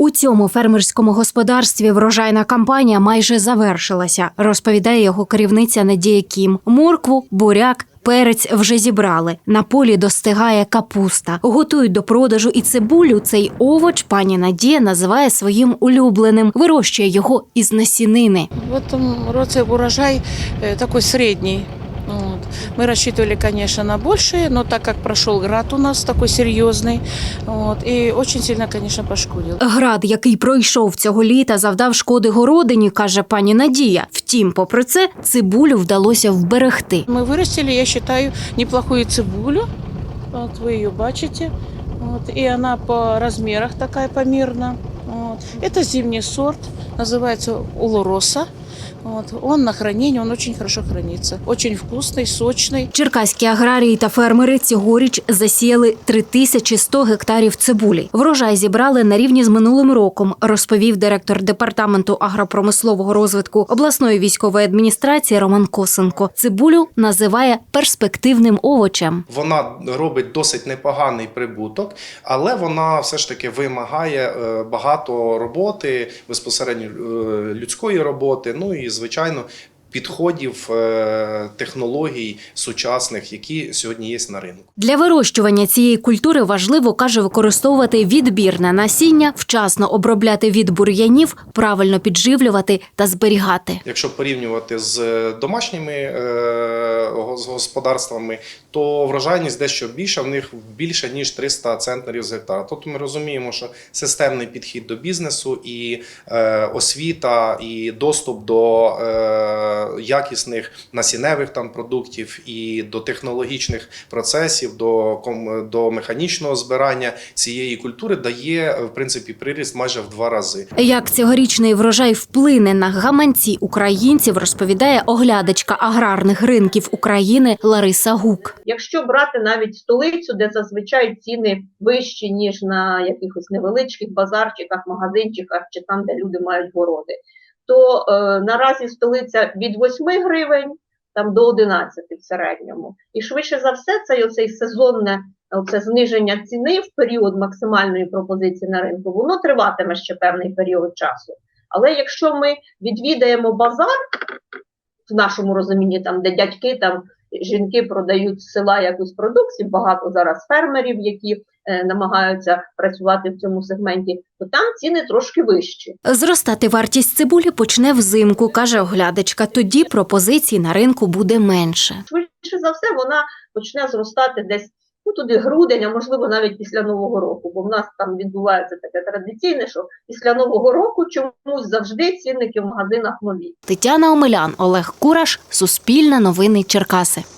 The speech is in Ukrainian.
У цьому фермерському господарстві врожайна кампанія майже завершилася, розповідає його керівниця Надія Кім. Моркву, буряк. Перець вже зібрали. На полі достигає капуста. Готують до продажу і цибулю. Цей овоч пані Надія називає своїм улюбленим. Вирощує його із насінини. В этом роце урожай такой средний. Вот. Мы рассчитывали, конечно, на большее, но так как прошел град у нас такой серьезный, вот, и очень сильно, конечно, пошкодил. Град, який пройшов цього літа, завдав шкоди городині, каже пані Надія. Втім, попри це, цибулю вдалося вберегти. Мы вырастили, я считаю, неплохую цибулю. Вот вы ее бачите. Вот, и она по размерах такая померна. Вот. Это зимний сорт, называется улороса. Вот. Он на хранение, он очень хорошо хранится. Очень вкусный, сочный. Черкаські аграрії та фермери цьогоріч засіяли 3100 гектарів цибулі. Врожай зібрали на рівні з минулим роком, розповів директор департаменту агропромислового розвитку обласної військової адміністрації Роман Косенко. Цибулю називає перспективним овочем. Вона робить досить непоганий прибуток, але вона все ж таки вимагає е, багато роботи, безпосередньо е, людської роботи. Ну і звичайно. Підходів е, технологій сучасних, які сьогодні є на ринку. Для вирощування цієї культури важливо каже використовувати відбірне насіння, вчасно обробляти від бур'янів, правильно підживлювати та зберігати. Якщо порівнювати з домашніми е, господарствами, то врожайність дещо більша, в них більше ніж 300 центнерів з гектара. Тобто ми розуміємо, що системний підхід до бізнесу і е, освіта, і доступ до е, якісних насінневих там продуктів, і до технологічних процесів, до, до механічного збирання цієї культури дає в принципі приріст майже в два рази. Як цьогорічний врожай вплине на гаманці українців, розповідає оглядачка аграрних ринків України Лариса Гук. Якщо брати навіть столицю, де зазвичай ціни вищі, ніж на якихось невеличких базарчиках, магазинчиках чи там, де люди мають городи, то е, наразі столиця від 8 гривень там, до 11 в середньому. І швидше за все, це оцей сезонне оце зниження ціни в період максимальної пропозиції на ринку, воно триватиме ще певний період часу. Але якщо ми відвідаємо базар, в нашому розумінні, там, де дядьки там жінки продають з села якусь продукцію, багато зараз фермерів, які е, намагаються працювати в цьому сегменті, то там ціни трошки вищі. Зростати вартість цибулі почне взимку, каже оглядачка. Тоді пропозицій на ринку буде менше. Швидше за все, вона почне зростати десь ну, туди грудень, а можливо навіть після Нового року, бо в нас там відбувається таке традиційне, що після Нового року чомусь завжди цінники в магазинах нові. Тетяна Омелян, Олег Кураш, Суспільне новини Черкаси.